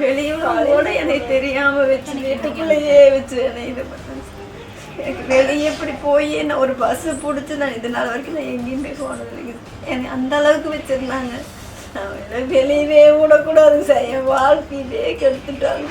வெளியூரோட என்னை தெரியாம வச்சு வீட்டுக்குள்ளேயே வச்சு என்னை இது பண்ண எனக்கு வெளியே இப்படி போய் நான் ஒரு பஸ்ஸு பிடிச்சி நான் இது நாள் வரைக்கும் நான் எங்கேயுமே போனது இல்லைங்க என்னை அந்த அளவுக்கு வச்சிருந்தாங்க. நான் வெளி- வெளியவே விடக்கூடாது சார். என் வாழ்க்கையிலே கெடுத்துட்டாங்க.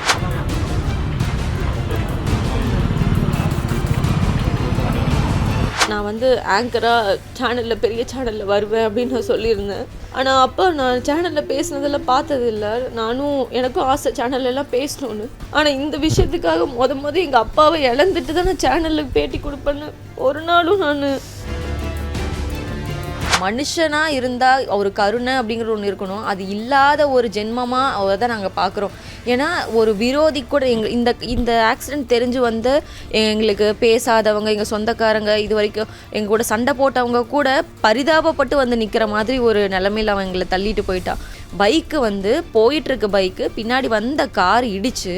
நான் வந்து ஆங்கராக சேனலில் பெரிய சேனலில் வருவேன் அப்படின்னு நான் சொல்லியிருந்தேன். ஆனால் அப்போ நான் சேனலில் பேசினதெல்லாம் பார்த்ததில்ல. நானும் எனக்கும் ஆசை channel பேசணும்னு. ஆனால் இந்த விஷயத்துக்காக மொத மொதல் எங்கள் அப்பாவை இழந்துட்டு தான் நான் சேனலுக்கு பேட்டி கொடுப்பேன்னு ஒரு நாளும் நான் மனுஷனாக இருந்தால் ஒரு கருணை அப்படிங்கிற ஒன்று இருக்கணும். அது இல்லாத ஒரு ஜென்மமாக அவரை தான் நாங்கள் பார்க்குறோம் ஏன்னா ஒரு விரோதி கூட எங்க இந்த இந்த ஆக்சிடென்ட் தெரிஞ்சு வந்து எங்களுக்கு பேசாதவங்க எங்கள் சொந்தக்காரங்க இது வரைக்கும் எங்கள் கூட சண்டை போட்டவங்க கூட பரிதாபப்பட்டு வந்து நிற்கிற மாதிரி ஒரு நிலமையில அவன் எங்களை தள்ளிட்டு போயிட்டான். பைக்கு வந்து போயிட்டுருக்க பைக்கு பின்னாடி வந்த கார் இடித்து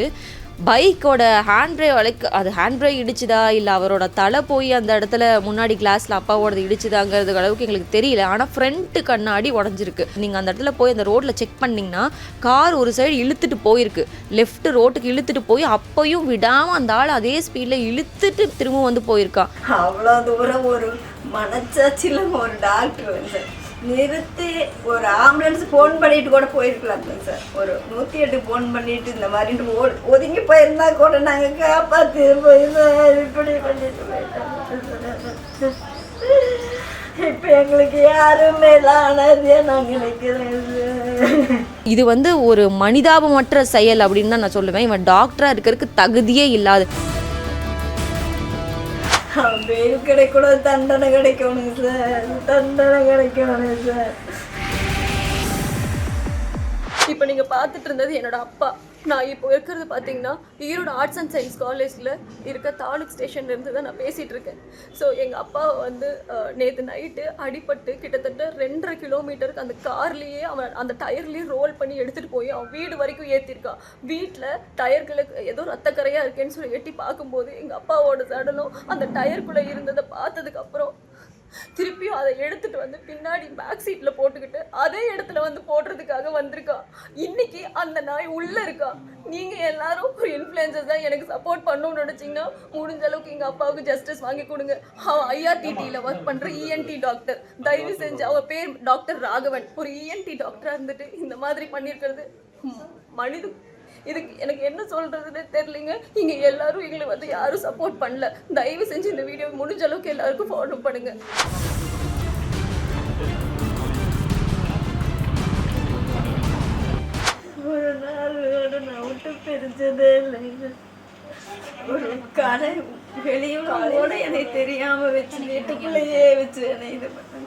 பைக்கோட ஹேண்ட் பிரேக் அது ஹேண்ட் பிரேக் இடிச்சுதா? இல்லை அவரோட தலை போய் அந்த இடத்துல முன்னாடி கிளாஸில் அப்பாவோடது இடிச்சுதாங்கிறது அளவுக்கு எங்களுக்கு தெரியல. ஆனால் ஃப்ரண்ட்டு கண்ணாடி உடஞ்சிருக்கு. நீங்கள் அந்த இடத்துல போய் அந்த ரோட்டில் செக் பண்ணிங்கன்னா கார் ஒரு சைடு இழுத்துட்டு போயிருக்கு. லெஃப்ட் ரோட்டுக்கு இழுத்துட்டு போய் அப்பையும் விடாமல் அந்த ஆள் அதே ஸ்பீடில் இழுத்துட்டு திரும்ப வந்து போயிருக்கான் அவ்வளோ தூரம் ஒரு மனச்சாட்சியில் ஒரு டாக்டர் வந்து நிறுத்தி ஒரு ஆம்புலன்ஸ் ஃபோன் பண்ணிட்டு கூட போயிருக்கலாம் சார். ஒரு நூற்றி எட்டு ஃபோன் பண்ணிட்டு இந்த மாதிரி ஓ ஒதுங்கி போயிருந்தா கூட நாங்கள் காப்பாற்றி இப்படி பண்ணிட்டு போயிட்டோம். இப்போ எங்களுக்கு யாருமே இல்லாததே நான் நினைக்கிறேன் இது வந்து ஒரு மனிதாபமற்ற செயல் அப்படின்னு தான் நான் சொல்லுவேன். இவன் டாக்டராக இருக்கிறதுக்கு தகுதியே இல்லாது வெயில் கிடைக்கூடாது தண்டனை கிடைக்கணும் சார். தண்டனை கிடைக்கணும் சார். இப்போ நீங்கள் பார்த்துட்டு இருந்தது என்னோட அப்பா. நான் இப்போ இருக்கிறது பார்த்தீங்கன்னா ஈரோடு ஆர்ட்ஸ் அண்ட் சயின்ஸ் காலேஜில் இருக்க தாலுக் ஸ்டேஷன்ல இருந்து தான் நான் பேசிகிட்டு இருக்கேன். ஸோ எங்கள் அப்பா வந்து நேற்று நைட்டு அடிபட்டு கிட்டத்தட்ட ரெண்டரை கிலோமீட்டருக்கு அந்த கார்லேயே அவன் அந்த டயர்லேயே ரோல் பண்ணி எடுத்துகிட்டு போய் அவன் வீடு வரைக்கும் ஏற்றிருக்கான் வீட்டில் டயர்களுக்கு ஏதோ ரத்தக்கரையாக இருக்கேன்னு சொல்லி எட்டி பார்க்கும்போது எங்கள் அப்பாவோட சடலம் அந்த டயருக்குள்ளே இருந்ததை பார்த்ததுக்கப்புறம் திருப்பியும் அதை எடுத்துட்டு வந்து பின்னாடி பேக் சீட்ல போட்டுக்கிட்டு அதே இடத்துல வந்து போடுறதுக்காக வந்திருக்கா. இன்னைக்கு அந்த நாய் உள்ள இருக்கா. நீங்க எல்லாரும் ஒரு இன்ஃப்ளூயன்சஸ் தான் எனக்கு சப்போர்ட் பண்ணணும்னு நினைச்சீங்கன்னா முடிஞ்ச அளவுக்கு எங்க அப்பாவுக்கு ஜஸ்டிஸ் வாங்கி கொடுங்க. அவன் ஐஆர்டிடியில் ஒர்க் பண்ற இஎன்டி டாக்டர் தயவு செஞ்சு அவ பேர் டாக்டர் ராகவன். ஒரு இஎன்டி டாக்டரா இருந்துட்டு இந்த மாதிரி பண்ணியிருக்கிறது. மனித இதுக்கு எனக்கு என்ன சொல்றதுன்னு தெரியலைங்க. நீங்க எல்லாரும் எங்களை வந்து யாரும் சப்போர்ட் பண்ணல. தயவு செஞ்சு இந்த வீடியோ முடிஞ்ச அளவுக்கு எல்லாருக்கும் ஃபாலோ பண்ணுங்க. ஒரு நாள் நான் விட்டு பிரிஞ்சதே இல்லைங்க ஒரு கடை வெளியூரோட என்னை தெரியாம வச்சு வீட்டுக்குள்ளேயே வச்சு என்னை இது பண்ண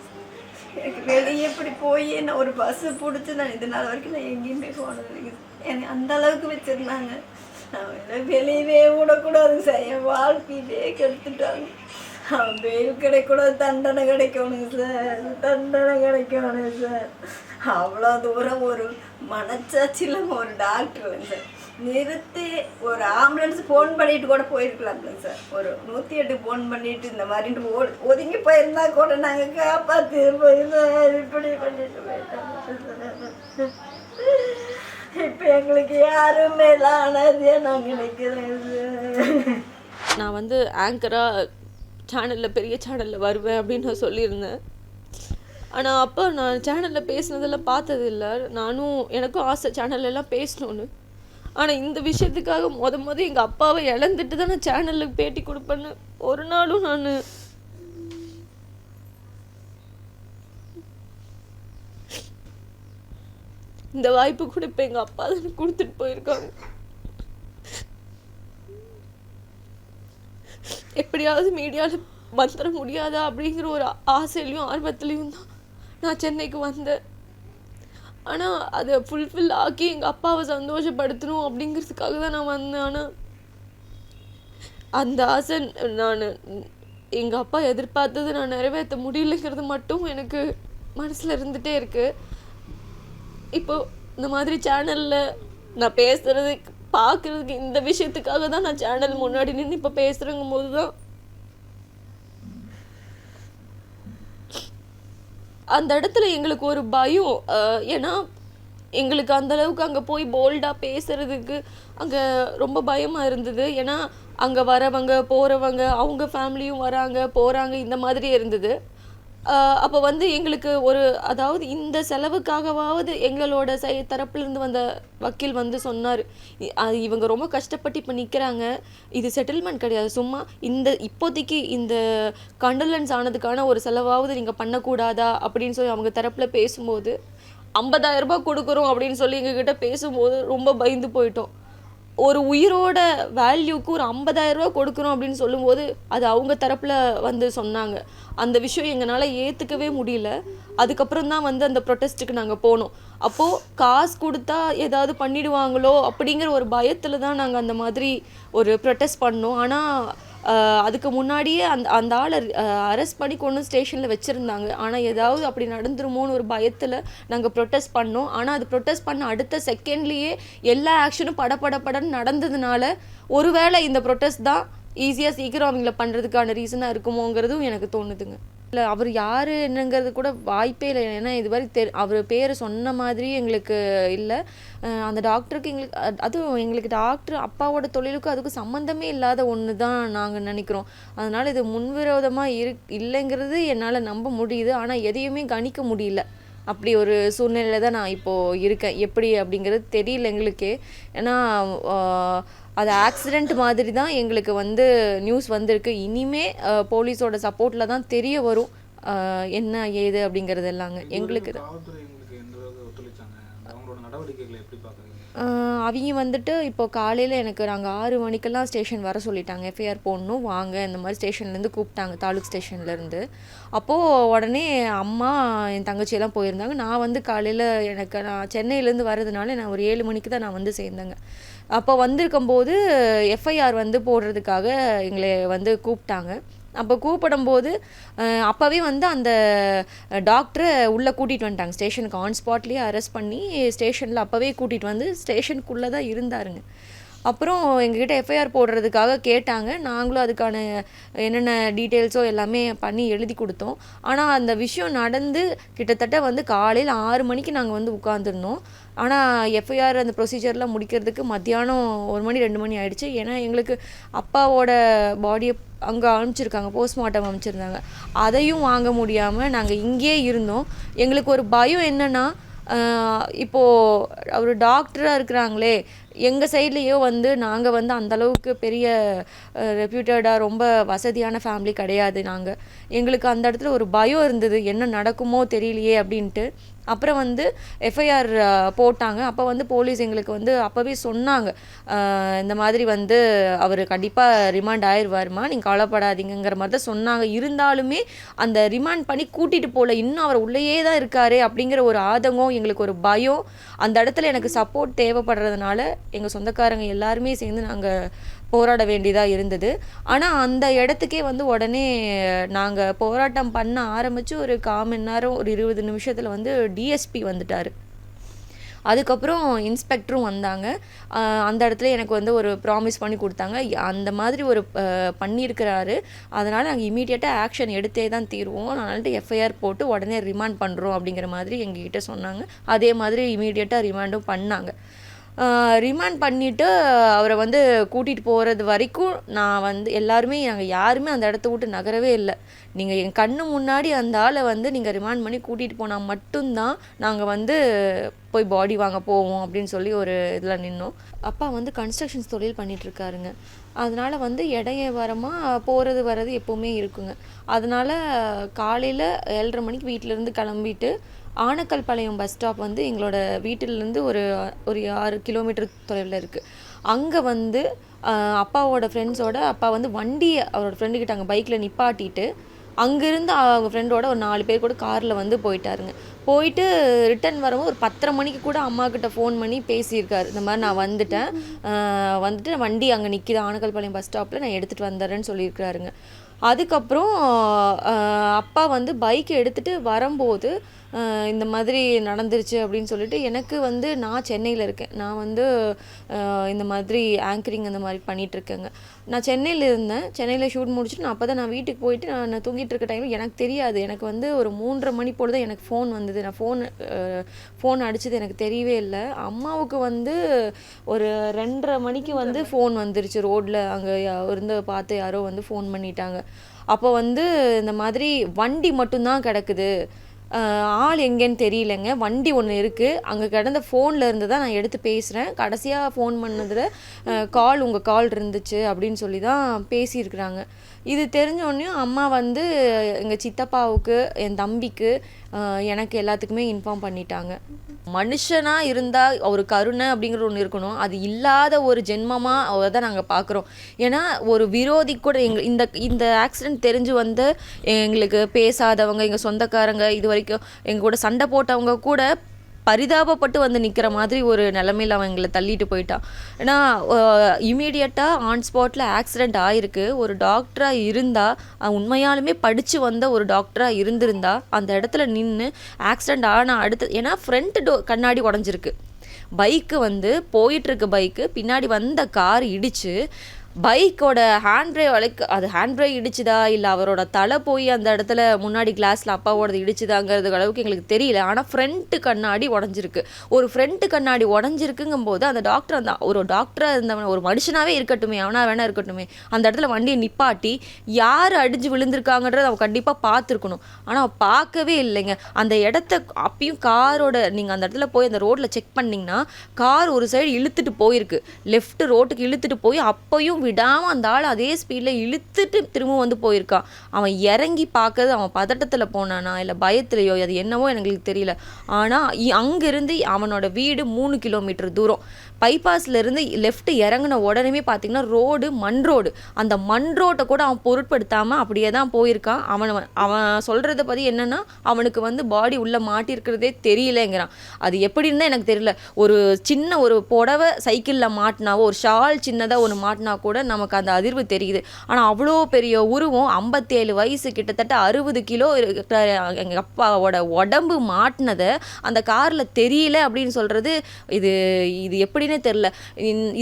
எனக்கு வெளியே இப்படி போய் நான் ஒரு பஸ்ஸு பிடிச்சி நான் இது நாள் வரைக்கும் நான் எங்கேயுமே போனது என்னை அந்த அளவுக்கு வச்சிருந்தாங்க. நான் வெளியவே விடக்கூடாது சார் என் வாழ்க்கையிலே கெடுத்துட்டாங்க. அவன் வெயில் கிடைக்கூடாது தண்டனை கிடைக்கணும் சார் தண்டனை கிடைக்கணும் சார் அவ்வளோ தூரம் ஒரு மனச்சாட்சியில் ஒரு டாக்டர் வந்து நிறுத்தி ஒரு ஆம்புலன்ஸ் ஃபோன் பண்ணிட்டு கூட போயிருக்கலாம்ல சார். ஒரு நூற்றி எட்டு ஃபோன் பண்ணிட்டு இந்த மாதிரிட்டு ஓ ஒதுங்கி போயிருந்தா கூட நாங்கள் காப்பாற்றி போயிருந்தோம் இப்படி பண்ணிட்டு போயிட்டோம். இப்போ எங்களுக்கு யாருமே இல்லாததே நான் நினைக்கிறேன் நான் வந்து ஆங்கராக சேனலில் பெரிய சேனலில் வருவேன் அப்படின்னு நான் சொல்லியிருந்தேன். ஆனால் அப்போ நான் சேனலில் பேசினதெல்லாம் பார்த்ததில்ல. நானும் எனக்கும் ஆசை channel பேசணும்னு. ஆனால் இந்த விஷயத்துக்காக முத முத எங்கள் அப்பாவை இழந்துட்டு தான் நான் சேனலுக்கு பேட்டி கொடுப்பேன்னு ஒரு நாளும் நான் இந்த வாய்ப்பு கூட இப்போ எங்கள் அப்பா தான் எனக்கு கொடுத்துட்டு போயிருக்காங்க. எப்படியாவது மீடியாவில் வந்துட முடியாதா அப்படிங்கிற ஒரு ஆசையிலையும் ஆர்வத்துலேயும் தான் நான் சென்னைக்கு வந்தேன். ஆனால் அதை ஃபுல்ஃபில் ஆக்கி எங்கள் அப்பாவை சந்தோஷப்படுத்தணும் அப்படிங்கிறதுக்காக தான் நான் வந்தேன். ஆனால் அந்த ஆசை நான் எங்கள் அப்பா எதிர்பார்த்தது நான் நிறைவேற்ற முடியலைங்கிறது மட்டும் எனக்கு மனசில் இருந்துகிட்டே இருக்குது இப்போ இந்த மாதிரி சேனலில் நான் பேசுகிறதுக்கு பார்க்குறதுக்கு இந்த விஷயத்துக்காக தான் நான் சேனல் முன்னாடி நின்று இப்போ பேசுகிறங்கும் போது தான் அந்த இடத்துல எங்களுக்கு ஒரு பயம் ஏன்னா எங்களுக்கு அந்தளவுக்கு அங்கே போய் போல்டாக பேசுகிறதுக்கு அங்கே ரொம்ப பயமாக இருந்தது. ஏன்னா அங்கே வரவங்க போகிறவங்க அவங்க ஃபேமிலியும் வராங்க போகிறாங்க இந்த மாதிரி இருந்தது. அப்போ வந்து எங்களுக்கு ஒரு அதாவது இந்த செலவுக்காகவாவது எங்களோட சை தரப்புலேருந்து வந்த வக்கீல் வந்து சொன்னார். இவங்க ரொம்ப கஷ்டப்பட்டு இப்போ நிற்கிறாங்க இது செட்டில்மெண்ட் கிடையாது. சும்மா இந்த இப்போதைக்கு இந்த கண்டலன்ஸ் ஆனதுக்கான ஒரு செலவாவது நீங்கள் பண்ணக்கூடாதா அப்படின்னு சொல்லி அவங்க தரப்பில் பேசும்போது 50000 ரூபாய் கொடுக்குறோம் அப்படின்னு சொல்லி எங்ககிட்ட பேசும்போது ரொம்ப பயந்து போயிட்டோம். ஒரு உயிரோட வேல்யூக்கு ஒரு 50000 ரூபாய் கொடுக்குறோம் அப்படின்னு சொல்லும்போது அது அவங்க தரப்பில் வந்து சொன்னாங்க. அந்த விஷயம் எங்களால் ஏற்றுக்கவே முடியல. அதுக்கப்புறம் தான் வந்து அந்த ப்ரொட்டஸ்ட்டுக்கு நாங்கள் போனோம். அப்போது காசு கொடுத்தா ஏதாவது பண்ணிடுவாங்களோ அப்படிங்கிற ஒரு பயத்தில் தான் நாங்கள் அந்த மாதிரி ஒரு ப்ரொட்டஸ்ட் பண்ணோம். ஆனால் அதுக்கு முன்னாடியே அந்த அந்த ஆளை அரெஸ்ட் பண்ணி கொண்டு ஸ்டேஷனில் வச்சுருந்தாங்க. ஆனால் ஏதாவது அப்படி நடந்துருமோன்னு ஒரு பயத்தில் நாங்கள் ப்ரொட்டஸ்ட் பண்ணோம். ஆனால் அது ப்ரொட்டஸ்ட் பண்ண அடுத்த செகண்ட்லேயே எல்லா ஆக்ஷனும் படப்படப்படன்னு நடந்ததுனால ஒருவேளை இந்த ப்ரொட்டஸ்ட் தான் ஈஸியாக சீக்கிரம் அவங்கள பண்ணுறதுக்கான ரீசனாக இருக்குமோங்கிறதும் எனக்கு தோணுதுங்க. இல்லை அவர் யார் என்னங்கிறது கூட வாய்ப்பே இல்லை. ஏன்னா இது மாதிரி தெ அவர் பேர் சொன்ன மாதிரி எங்களுக்கு இல்லை. அந்த டாக்டருக்கு எங்களுக்கு அதுவும் எங்களுக்கு டாக்டர் அப்பாவோட தொழிலுக்கும் அதுக்கும் சம்மந்தமே இல்லாத ஒன்று தான் நாங்கள் நினைக்கிறோம். அதனால் இது முன்விரோதமாக இரு இல்லைங்கிறது என்னால் நம்ப முடியுது. ஆனால் எதையுமே கணிக்க முடியல. அப்படி ஒரு சூழ்நிலையில் தான் நான் இப்போது இருக்கேன். எப்படி அப்படிங்கிறது தெரியல எங்களுக்கே. ஏன்னா அது ஆக்சிடெண்ட் மாதிரி தான் எங்களுக்கு வந்து நியூஸ் வந்திருக்கு. இனிமே போலீஸோட சப்போர்ட்டில் தான் தெரிய வரும் என்ன ஏது அப்படிங்கிறது எல்லாங்க எங்களுக்கு அவங்க வந்துட்டு இப்போ காலையில் எனக்கு நாங்கள் ஆறு மணிக்கெல்லாம் ஸ்டேஷன் வர சொல்லிட்டாங்க. எஃப்ஐஆர் போடணும் வாங்க இந்த மாதிரி ஸ்டேஷன்லேருந்து கூப்பிட்டாங்க தாலுக் ஸ்டேஷன்லேருந்து அப்போது உடனே அம்மா என் தங்கச்சியெல்லாம் போயிருந்தாங்க. நான் வந்து காலையில் எனக்கு நான் சென்னையிலேருந்து வர்றதுனால நான் ஒரு ஏழு மணிக்கு தான் நான் வந்து சேர்ந்தேங்க. அப்போ வந்திருக்கும்போது எஃப்ஐஆர் வந்து போடுறதுக்காக எங்களை வந்து கூப்பிட்டாங்க. அப்போ கூப்பிடும்போது அப்போவே வந்து அந்த டாக்டரை உள்ளே கூட்டிகிட்டு வந்துட்டாங்க. ஸ்டேஷனுக்கு ஆன் ஸ்பாட்லேயே அரெஸ்ட் பண்ணி ஸ்டேஷனில் அப்போவே கூட்டிகிட்டு வந்து ஸ்டேஷனுக்குள்ளே தான் இருந்தாருங்க. அப்புறம் எங்ககிட்ட எஃப்ஐஆர் போடுறதுக்காக கேட்டாங்க. நாங்களும் அதுக்கான என்னென்ன டீட்டெயில்ஸோ எல்லாமே பண்ணி எழுதி கொடுத்தோம். ஆனால் அந்த விஷயம் நடந்து கிட்டத்தட்ட வந்து காலையில் ஆறு மணிக்கு நாங்கள் வந்து உட்காந்துருந்தோம் ஆனால் எஃப்ஐஆர் அந்த ப்ரொசீஜர்லாம் முடிக்கிறதுக்கு மத்தியானம் ஒரு மணி ரெண்டு மணி ஆயிடுச்சு. ஏன்னா எங்களுக்கு அப்பாவோட பாடியை அங்கே அனுப்பிச்சிருக்காங்க போஸ்ட்மார்ட்டம் அனுப்பிச்சிருந்தாங்க. அதையும் வாங்க முடியாமல் நாங்கள் இங்கேயே இருந்தோம். எங்களுக்கு ஒரு பயம் என்னென்னா இப்போது அவர் டாக்டராக இருக்கிறாங்களே எங்கள் சைட்லேயோ வந்து நாங்கள் வந்து அந்தளவுக்கு பெரிய ரெப்யூட்டடாக ரொம்ப வசதியான ஃபேமிலி கிடையாது நாங்கள் எங்களுக்கு அந்த இடத்துல ஒரு பயம் இருந்தது. என்ன நடக்குமோ தெரியலையே அப்படின்ட்டு. அப்புறம் வந்து எஃப்ஐஆர் போட்டாங்க. அப்போ வந்து போலீஸ் எங்களுக்கு வந்து அப்போவே சொன்னாங்க. இந்த மாதிரி வந்து அவர் கண்டிப்பாக ரிமாண்ட் ஆயிடுவாருமா நீங்கள் கவலைப்படாதீங்கங்கிற மாதிரி தான் சொன்னாங்க. இருந்தாலுமே அந்த ரிமாண்ட் பண்ணி கூட்டிகிட்டு போகல இன்னும் அவர் உள்ளேயே தான் இருக்காரு அப்படிங்கிற ஒரு ஆதங்கம் எங்களுக்கு ஒரு பயம். அந்த இடத்துல எனக்கு சப்போர்ட் தேவைப்படுறதுனால எங்கள் சொந்தக்காரங்க எல்லாருமே சேர்ந்து நாங்கள் போராட வேண்டியதாக இருந்தது. ஆனால் அந்த இடத்துக்கே வந்து உடனே நாங்கள் போராட்டம் பண்ண ஆரம்பித்து ஒரு கால் மணி நேரம் ஒரு இருபது நிமிஷத்தில் வந்து டிஎஸ்பி வந்துட்டார். அதுக்கப்புறம் இன்ஸ்பெக்டரும் வந்தாங்க. அந்த இடத்துல எனக்கு வந்து ஒரு ப்ராமிஸ் பண்ணி கொடுத்தாங்க. அந்த மாதிரி ஒரு பண்ணியிருக்கிறாரு. அதனால் நாங்கள் இமீடியட்டாக ஆக்ஷன் எடுத்தே தான் தீருவோம். அதனால்ட்டு எஃப்ஐஆர் போட்டு உடனே ரிமாண்ட் பண்ணுறோம் அப்படிங்கிற மாதிரி எங்ககிட்ட சொன்னாங்க. அதே மாதிரி இமீடியட்டாக ரிமாண்டும் பண்ணாங்க. ரிமாண்ட் பண்ணிவிட்டு அவரை வந்து கூட்டிகிட்டு போகிறது வரைக்கும் நான் வந்து எல்லாருமே நாங்கள் யாருமே அந்த இடத்த விட்டு நகரவே இல்லை. நீங்கள் என் கண்ணு முன்னாடி அந்த ஆளை வந்து நீங்கள் ரிமாண்ட் பண்ணி கூட்டிகிட்டு போனால் மட்டும்தான் நாங்கள் வந்து போய் பாடி வாங்க போவோம் அப்படின்னு சொல்லி ஒரு இதில் நின்னோம். அப்பா வந்து கன்ஸ்ட்ரக்ஷன்ஸ் தொழில் பண்ணிகிட்ருக்காருங்க அதனால் வந்து இடைய வரமாக போகிறது வர்றது எப்போவுமே இருக்குங்க. அதனால் காலையில் ஏழரை மணிக்கு வீட்டிலேருந்து கிளம்பிட்டு ஆனக்கல் பாளையம் பஸ் ஸ்டாப் வந்து எங்களோட வீட்டிலேருந்து ஒரு ஒரு ஆறு கிலோமீட்டர் தொலைவில் இருக்குது அங்கே வந்து அப்பாவோட ஃப்ரெண்ட்ஸோட அப்பா வந்து வண்டியை அவரோட ஃப்ரெண்டுக்கிட்ட அங்கே பைக்கில் நிப்பாட்டிட்டு அங்கேருந்து அவங்க ஃப்ரெண்டோட ஒரு நாலு பேர் கூட காரில் வந்து போயிட்டாருங்க. போயிட்டு ரிட்டர்ன் வரும்போது ஒரு பத்தரை மணிக்கு கூட அம்மா கிட்ட ஃபோன் பண்ணி பேசியிருக்காரு. இந்த மாதிரி நான் வந்துட்டேன். வந்துட்டு வண்டி அங்கே நிற்கிது ஆனக்கல்பாளையம் பஸ் ஸ்டாப்பில் நான் எடுத்துகிட்டு வந்துடுறேன்னு சொல்லியிருக்கிறாருங்க. அதுக்கப்புறம் அப்பா வந்து பைக் எடுத்துகிட்டு வரும்போது இந்த மாதிரி நடந்துருச்சு அப்படின்னு சொல்லிட்டு எனக்கு வந்து நான் சென்னையில் இருக்கேன். நான் வந்து இந்த மாதிரி ஆங்கரிங் அந்த மாதிரி பண்ணிகிட்ருக்கேங்க நான் சென்னையில் இருந்தேன். சென்னையில் ஷூட் முடிச்சுட்டு நான் அப்போ தான் நான் வீட்டுக்கு போயிட்டு நான் தூங்கிட்டு இருக்க டைமில் எனக்கு தெரியாது. எனக்கு வந்து ஒரு மூன்றரை மணி போல் தான் எனக்கு ஃபோன் வந்தது. நான் ஃபோன் ஃபோன் அடிச்சது எனக்கு தெரியவே இல்லை. அம்மாவுக்கு வந்து ஒரு ரெண்டரை மணிக்கு வந்து ஃபோன் வந்துருச்சு. ரோட்டில் அங்கே இருந்து பார்த்து யாரோ வந்து ஃபோன் பண்ணிட்டாங்க. அப்போ வந்து இந்த மாதிரி வண்டி மட்டும்தான் கிடக்குது. ஆள் எங்கேன்னு தெரியலங்க. வண்டி ஒன்று இருக்குது அங்கே கிடந்த ஃபோனில் இருந்து தான் நான் எடுத்து பேசுகிறேன் கடைசியாக ஃபோன் பண்ணதில் கால் உங்கள் கால் இருந்துச்சு அப்படின்னு சொல்லி தான் பேசியிருக்கிறாங்க. இது தெரிஞ்சோடனே அம்மா வந்து எங்கள் சித்தப்பாவுக்கு என் தம்பிக்கு எனக்கு எல்லாத்துக்குமே இன்ஃபார்ம் பண்ணிட்டாங்க. மனுஷனாக இருந்தால் ஒரு கருணை அப்படிங்கிற ஒன்று இருக்கணும். அது இல்லாத ஒரு ஜென்மமாக அவரை தான் நாங்கள் பார்க்குறோம் ஏன்னா ஒரு விரோதி கூட எங்க இந்த இந்த ஆக்சிடென்ட் தெரிஞ்சு வந்து எங்களுக்கு பேசாதவங்க எங்கள் சொந்தக்காரங்க இது வரைக்கும் எங்கள் கூட சண்டை போட்டவங்க கூட பரிதாபப்பட்டு வந்து நிற்கிற மாதிரி ஒரு நிலமையில அவன் எங்களை தள்ளிட்டு போயிட்டான் ஏன்னா இமீடியட்டாக ஆன் ஸ்பாட்டில் ஆக்சிடெண்ட் ஆயிருக்கு. ஒரு டாக்டராக இருந்தால் உண்மையாலுமே படித்து வந்த ஒரு டாக்டராக இருந்திருந்தா அந்த இடத்துல நின்று ஆக்சிடெண்ட் ஆனால் அடுத்து ஏன்னா ஃப்ரண்ட் டோ கண்ணாடி உடஞ்சிருக்கு. பைக்கு வந்து போயிட்டுருக்கு பைக்கு பின்னாடி வந்த கார் இடித்து பைக்கோட ஹேண்ட் பிரேக் வளைக்க அது ஹேண்ட் பிரேக் இடிச்சுதா? இல்லை அவரோட தலை போய் அந்த இடத்துல முன்னாடி கிளாஸில் அப்பாவோடது இடிச்சுதாங்கிறது அளவுக்கு எங்களுக்கு தெரியல. ஆனால் ஃப்ரண்ட்டு கண்ணாடி உடஞ்சிருக்கு. ஒரு ஃப்ரண்ட்டு கண்ணாடி உடஞ்சிருக்குங்கும் போது அந்த டாக்டர் அந்த ஒரு டாக்டராக இருந்தவன் ஒரு மனுஷனாகவே இருக்கட்டுமே அவனாக வேணா இருக்கட்டுமே அந்த இடத்துல வண்டியை நிப்பாட்டி யார் அடிஞ்சு விழுந்திருக்காங்கன்றது அவன் கண்டிப்பாக பார்த்துருக்கணும். ஆனால் அவன் பார்க்கவே இல்லைங்க. அந்த இடத்த அப்பயும் காரோட நீங்கள் அந்த இடத்துல போய் அந்த ரோட்டில் செக் பண்ணிங்கன்னா கார் ஒரு சைடு இழுத்துட்டு போயிருக்கு. லெஃப்ட் ரோட்டுக்கு இழுத்துட்டு போய் அப்பயும் விடாமல் அந்த ஆள் அதே ஸ்பீடில் இழுத்துட்டு திரும்ப வந்து போயிருக்கான் அவன் இறங்கி பார்க்கறது அவன் பதட்டத்தில் போனானா இல்லை பயத்துலையோ அது என்னவோ எனக்கு தெரியல. ஆனால் அங்கேருந்து அவனோட வீடு மூணு கிலோமீட்டர் தூரம். பைபாஸ்லேருந்து இருந்து லெஃப்ட் இறங்கின உடனே பார்த்தீங்கன்னா ரோடு மண் ரோடு. அந்த மண் ரோட்டை கூட அவன் பொருட்படுத்தாமல் அப்படியே தான் போயிருக்கான். அவன் அவன் சொல்கிறத பற்றி என்னென்னா அவனுக்கு வந்து பாடி உள்ளே மாட்டிருக்கிறதே தெரியலங்கிறான். அது எப்படின்னு எனக்கு தெரியல. ஒரு சின்ன ஒரு புடவை சைக்கிளில் மாட்டினாவோ ஒரு ஷால் சின்னதாக ஒன்று மாட்டினா கூட நமக்கு அந்த அதிர்வு தெரியுது. ஆனால் அவ்வளோ பெரிய உருவம் ஐம்பத்தேழு வயசு கிட்டத்தட்ட அறுபது கிலோ இருக்கிற எங்கள் அப்பாவோட உடம்பு மாட்டினதை அந்த காரில் தெரியல அப்படின்னு சொல்கிறது இது இது எப்படி தெரில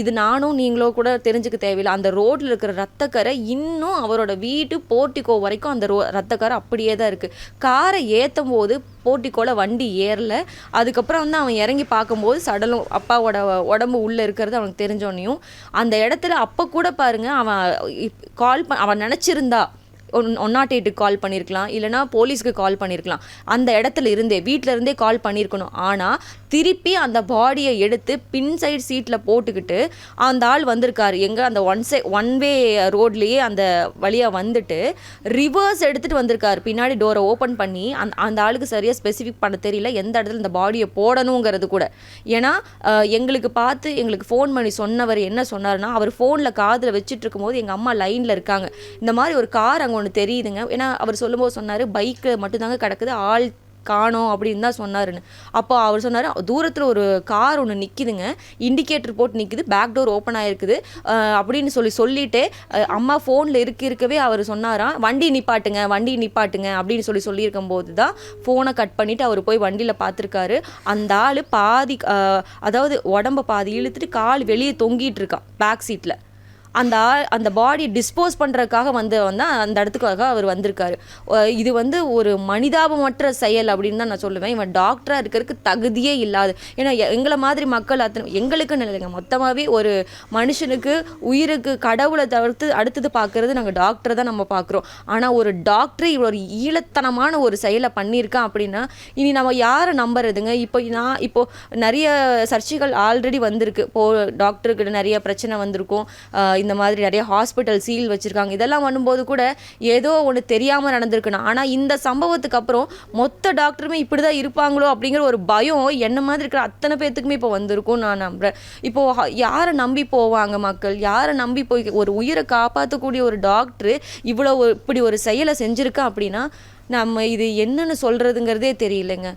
இது நானும் நீங்களோ கூட தெரிஞ்சுக்க தேவையில்லை. அந்த ரோட்டில் இருக்கிற ரத்தக்கரை இன்னும் அவரோட வீட்டு போர்ட்டிகோ வரைக்கும் அந்த ரோ ரத்தக்கரை அப்படியே தான் இருக்குது காரை ஏற்றும் போது போர்ட்டிக்கோல வண்டி ஏறல. அதுக்கப்புறம் வந்து அவன் இறங்கி பார்க்கும்போது சடலம் அப்பாவோட உடம்பு உள்ளே இருக்கிறது அவனுக்கு தெரிஞ்சோன்னையும். அந்த இடத்துல அப்போ கூட பாருங்க அவன் கால் ப அவன் நினச்சிருந்தா ஒன் ஒன் நாட் எயிட்டுக்கு கால் பண்ணியிருக்கலாம் இல்லைனா போலீஸ்க்கு கால் பண்ணியிருக்கலாம் அந்த இடத்துல இருந்தே வீட்டில் இருந்தே கால் பண்ணியிருக்கணும் ஆனால் திருப்பி அந்த பாடியை எடுத்து பின் சைடு சீட்டில் போட்டுக்கிட்டு அந்த ஆள் வந்திருக்காரு. எங்கே அந்த ஒன் சை ஒன் வே ரோட்லேயே அந்த வழியாக வந்துட்டு ரிவர்ஸ் எடுத்துகிட்டு வந்திருக்காரு. பின்னாடி டோரை ஓப்பன் பண்ணி அந்த அந்த ஆளுக்கு சரியாக ஸ்பெசிஃபிக் பண்ண தெரியல எந்த இடத்துல இந்த பாடியை போடணுங்கிறது கூட. ஏன்னா எங்களுக்கு பார்த்து எங்களுக்கு ஃபோன் பண்ணி சொன்னவர் என்ன சொன்னார்னா அவர் ஃபோனில் காதில் வச்சுட்டு இருக்கும்போது எங்கள் அம்மா லைனில் இருக்காங்க. இந்த மாதிரி ஒரு கார் அங்கே ஒன்று தெரியுதுங்க. ஏன்னா அவர் சொல்லும்போது சொன்னார் பைக்கு மட்டும்தாங்க கிடக்குது ஆள் காணோம் அப்படின்னு தான் சொன்னாருன்னு. அப்போ அவர் சொன்னார் தூரத்தில் ஒரு கார் ஒன்று நிற்கிதுங்க இண்டிகேட்டர் போட்டு நிற்கிது பேக் டோர் ஓப்பன் ஆகிருக்குது அப்படின்னு சொல்லி சொல்லிட்டு அம்மா ஃபோனில் இருக்க இருக்கவே அவர் சொன்னாராம் வண்டி நிப்பாட்டுங்க வண்டி நிப்பாட்டுங்க அப்படின்னு சொல்லி சொல்லியிருக்கும் போது தான் ஃபோனை கட் பண்ணிவிட்டு அவர் போய் வண்டியில் பார்த்துருக்காரு அந்த ஆள் பாதி அதாவது உடம்ப பாதி இழுத்துட்டு கால் வெளியே தொங்கிட்டு இருக்கான் பேக் சீட்டில் அந்த அந்த பாடி டிஸ்போஸ் பண்ணுறதுக்காக வந்து வந்து அந்த இடத்துக்காக அவர் வந்திருக்காரு. இது வந்து ஒரு மனிதாபமற்ற செயல் அப்படின்னு தான் நான் சொல்லுவேன். இவன் டாக்டராக இருக்கிறதுக்கு தகுதியே இல்லாது ஏன்னா எங்களை மாதிரி மக்கள் அத்தனை எங்களுக்குன்னு இல்லைங்க. மொத்தமாகவே ஒரு மனுஷனுக்கு உயிருக்கு கடவுளை தவிர்த்து அடுத்தது பார்க்கறது நாங்கள் டாக்டரை தான் நம்ம பார்க்குறோம். ஆனால் ஒரு டாக்டர் இவ்வளோ ஒரு ஈழத்தனமான ஒரு செயலை பண்ணியிருக்கான் அப்படின்னா இனி நம்ம யாரை நம்புறதுங்க? இப்போ நான் இப்போது நிறைய சர்ச்சைகள் ஆல்ரெடி வந்திருக்கு. இப்போ டாக்டருக்கு நிறைய பிரச்சனை வந்திருக்கும். இந்த மாதிரி நிறைய ஹாஸ்பிட்டல் சீல் வச்சுருக்காங்க. இதெல்லாம் பண்ணும்போது கூட ஏதோ ஒன்று தெரியாமல் நடந்திருக்குண்ணா ஆனால் இந்த சம்பவத்துக்கு அப்புறம் மொத்த டாக்டருமே இப்படி தான் இருப்பாங்களோ அப்படிங்கிற ஒரு பயம் என்ன மாதிரி இருக்கிற அத்தனை பேர்த்துக்குமே இப்போ வந்திருக்கும் நான் நம்புகிறேன் இப்போது யாரை நம்பி போவாங்க மக்கள்? யாரை நம்பி போய் ஒரு உயிரை காப்பாற்றக்கூடிய ஒரு டாக்டரு இவ்வளோ இப்படி ஒரு செயலை செஞ்சுருக்கா அப்படின்னா நம்ம இது என்னன்னு சொல்கிறதுங்கிறதே தெரியலைங்க.